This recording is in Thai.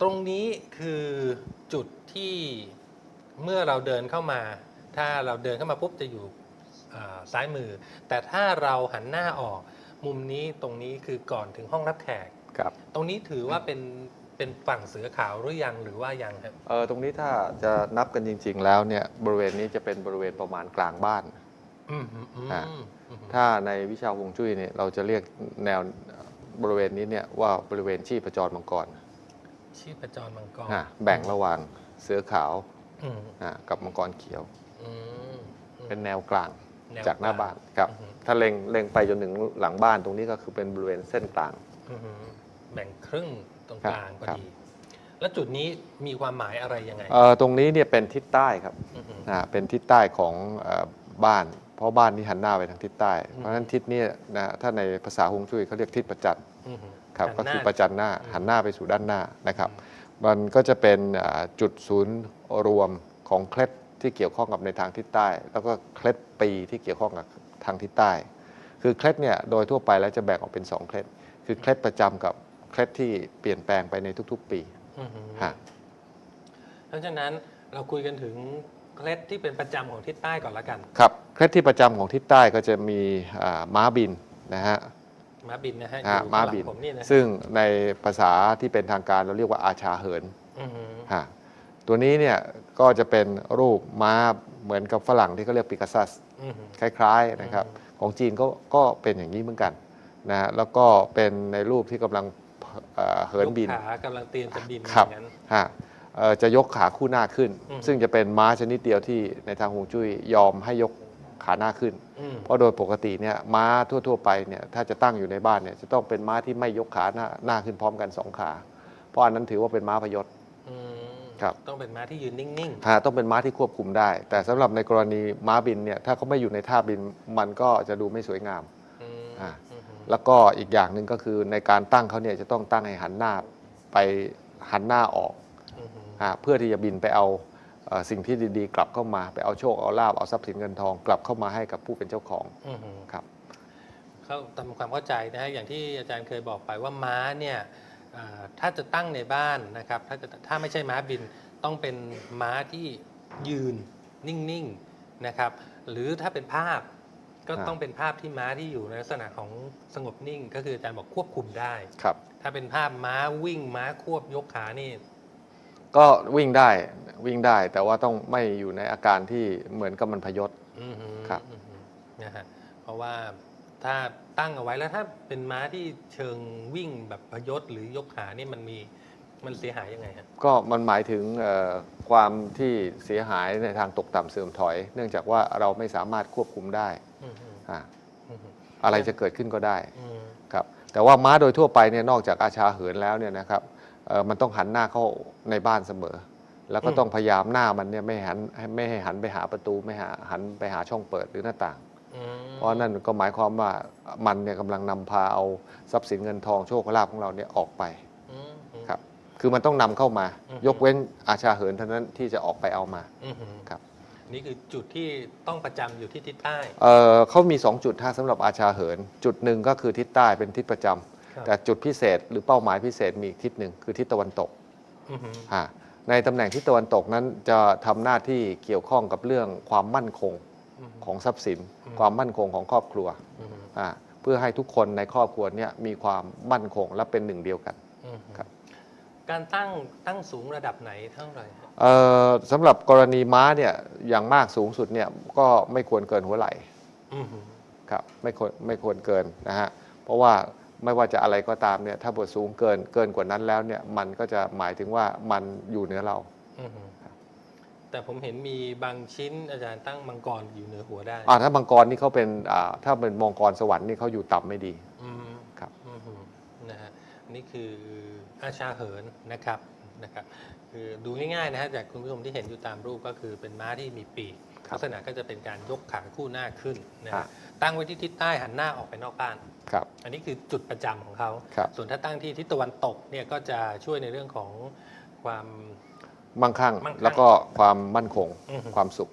ตรงนี้คือจุดที่เมื่อเราเดินเข้ามา ถ้าเราเดินเข้ามาปุ๊บจะอยู่อ่าซ้ายมือ แต่ถ้าเราหันหน้าออกมุมนี้ตรงนี้คือก่อนถึงห้องรับแขกครับตรงนี้ถือว่าเป็นเป็นฝั่งเสือขาวหรือยังหรือว่ายังครับเออตรงนี้ถ้าจะนับกันจริง ๆ แล้วเนี่ยบริเวณนี้จะเป็นบริเวณประมาณกลางบ้านอืมอืมอืมอ่าอืมถ้าในวิชาฮวงจุ้ยเนี่ยเราจะเรียกแนวบริเวณนี้เนี่ยว่าบริเวณชีพจรมังกร ชีพจรมังกรอะแบ่งระหว่างเสือขาวอืมอะกับมังกรเขียว อืมเป็นแนวกลางแนวจากหน้าบ้านครับอืมถ้าเล็งเล็งไปจนถึงหลังบ้านตรงนี้ก็คือเป็นบริเวณเส้นกลาง อืมแบ่งครึ่งตรงครับกลางพอครับ ดี แล้วจุดนี้มีความหมายอะไรยังไงเอ่อตรงนี้เนี่ยเป็นทิศใต้ครับอืมอ่าเป็นทิศใต้ของเอ่อบ้าน เพราะบ้านนี้หันหน้าไปทางทิศใต้อืมเพราะฉะนั้นทิศนี้นะถ้าในภาษาฮวงจุ้ยเขาเรียกทิศประจันอืมครับหันก็หน้าคือประจันหน้าอืมหันหน้าไปสู่ด้านหน้านะครับ มันก็จะเป็นอ่าจุดศูนย์รวมของเคล็ดที่เกี่ยวข้องกับในทางทิศใต้ แล้วก็เคล็ดปีที่เกี่ยวข้องกับทางทิศใต้ คือเคล็ดเนี่ยโดยทั่วไปแล้วจะแบ่งออกเป็นสองเคล็ด คือเคล็ดประจำกับเคล็ดที่เปลี่ยนแปลงไปในทุกๆปีอืมฮะเพราะฉะนั้นเราคุยกันถึง เคล็ดที่เป็นประจำของทิศใต้ก่อนละกันครับเคล็ดที่ประจำของทิศใต้ก็จะมีอ่าม้าบินนะฮะ ม้าบินนะฮะอ่าอยู่ม้าข้งหลังบิน ผมนี่นะซึ่งในภาษาที่เป็นทางการเราเรียกว่าอาชาเหินอืมฮะตัวนี้เนี่ยก็จะเป็นรูปม้าเหมือนกับฝรั่งที่เขาเรียกปิกัสซัส อืมคล้ายๆนะครับของจีนก็ก็เป็นอย่างนี้เหมือนกันนะฮะแล้วก็เป็นในรูปที่กำลังเอ่อเหินบินยกขากำลังเตรียมจะบินครับ อย่างนั้นฮะเอ่อ จะยกขาคู่หน้าขึ้นอืมซึ่งจะเป็นม้าชนิดเดียวที่ในทางฮวงจุ้ยยอมให้ยกขาหน้าขึ้นอืมเพราะโดยปกติเนี่ยม้าทั่ว ๆ ไปเนี่ยถ้าจะตั้งอยู่ในบ้านเนี่ยจะต้องเป็นม้าที่ไม่ยกขาหน้าหน้าขึ้นพร้อมกันสองขา เพราะอันนั้นถือว่าเป็นม้าพยศอืมครับต้องเป็นม้าที่ยืนนิ่งฮะต้องเป็นม้าที่ควบคุมได้ แต่สำหรับในกรณีม้าบินเนี่ยถ้าเขาไม่อยู่ในท่าบินมันก็จะดูไม่สวยงามๆอืมอ่าอืมแล้วก็อีกอย่างหนึ่งก็คือในการตั้งเขาเนี่ยจะต้องตั้งให้หันหน้าไปหันหน้าออกอืมฮะ เพื่อที่จะบินไปเอาเอ่อสิ่งที่ดีๆ กลับเข้ามาไปเอาโชคเอาลาบเอาทรัพย์สินเงินทอง กลับเข้ามาให้กับผู้เป็นเจ้าของอืมครับเข้าทำความเข้าใจนะฮะอย่างที่อาจารย์เคยบอกไปว่าม้าเนี่ยอ่าถ้าจะตั้งในบ้านนะครับถ้าจะถ้าไม่ใช่ม้าบินต้องเป็นม้าที่ยืนนิ่งๆนะครับหรือถ้าเป็นภาพก็อ่าต้องเป็นภาพที่ม้าที่อยู่ในลักษณะของสงบนิ่ง ก็คืออาจารย์บอกควบคุมได้ครับ ถ้าเป็นภาพม้าวิ่งม้าควบยกขานี่ ก็วิ่งได้วิ่งได้ แต่ว่าต้องไม่อยู่ในอาการที่เหมือนกับมันพยศ อือหือครับ อือหือนะฮะเพราะว่าถ้าตั้งเอาไว้แล้วถ้าเป็นม้าที่เชิงวิ่งแบบพยศหรือยกขานี่มันมีมันเสียหายยังไงฮะก็มันหมายถึงเอ่อความที่เสียหายในทางตกต่ำเสื่อมถอย เนื่องจากว่าเราไม่สามารถควบคุมได้อือหืออะอือหืออะไรจะเกิดขึ้นก็ได้ อืม ครับแต่ว่าม้าโดยทั่วไปเนี่ยนอกจากอาชาเหินแล้วเนี่ยนะครับเอ่อ มันต้องหันหน้าเข้าในบ้านเสมอ แล้วก็ต้องพยายามหน้ามันเนี่ยไม่หันไม่ให้หันไปหาประตูไม่หาหันไปหาช่องเปิดหรือหน้าต่างอืมเพราะนั่นก็หมายความว่ามันเนี่ยกำลังนำพาเอาทรัพย์สินเงินทองโชคลาภของเราเนี่ยออกไปอืมอืมครับ คือมันต้องนำเข้ามาอืมยกเว้นอาชาเหินเท่านั้นที่จะออกไปเอามาอือหือครับนี่คือจุดที่ต้องประจำอยู่ที่ทิศใต้ เอ่อเขามี 2 จุดฮะสำหรับอาชาเหิน จุดหนึ่งก็คือทิศใต้เป็นทิศประจำครับ แต่จุดพิเศษหรือเป้าหมายพิเศษมีอีกทิศหนึ่งคือทิศตะวันตกอือหืออ่าในตำแหน่งทิศตะวันตกนั้นจะทำหน้าที่เกี่ยวข้องกับเรื่องความมั่นคงอือหือของทรัพย์สินอืมความมั่นคงของครอบครัวอือหืออ่าเพื่อให้ทุกคนในครอบครัวเนี้มีความมั่นคงและเป็นหนึ่งเดียวกันอือหือครับการตั้งตั้งสูงระดับไหนเท่าไหร่ฮะเอ่อสำหรับกรณีม้าเนี่ยอย่างมากสูงสุดเนี่ยก็ไม่ควรเกินหัวไหล่อือหือครับไม่ควรไม่ควรเกินนะฮะเพราะว่า ไม่ว่าจะอะไรก็ตามเนี่ยถ้าบทสูงเกินเกินกว่านั้นแล้วเนี่ยมันก็จะหมายถึงว่ามันอยู่เหนือเราอือหือแต่ผมเห็นมีบางชิ้นอาจารย์ตั้งมังกรอยู่เหนือหัวได้อ่าถ้ามังกรนี่เขาเป็นอ่าถ้าเป็นมังกรสวรรค์นี่เขาอยู่ต่ำไม่ดีอืมครับอืมนะฮะนี่คืออาชาเหินนะครับนะครับ คือดูง่ายๆนะฮะจากคุณผู้ชมที่เห็นอยู่ตามรูปก็คือเป็นม้าที่มีปีกครับ ลักษณะก็จะเป็นการยกขาคู่หน้าขึ้นนะครัฮะบตั้งไว้ที่ทิศใต้หันหน้าออกไปนอกบ้าน ครับ อันนี้คือจุดประจำของเขา ครับ ส่วนถ้าตั้งที่ทิศตะวันตกเนี่ยก็จะช่วยในเรื่องของความ มั่งคั่งมั่งคั่งแล้วก็ความมั่นคง อือฮึ ความสุข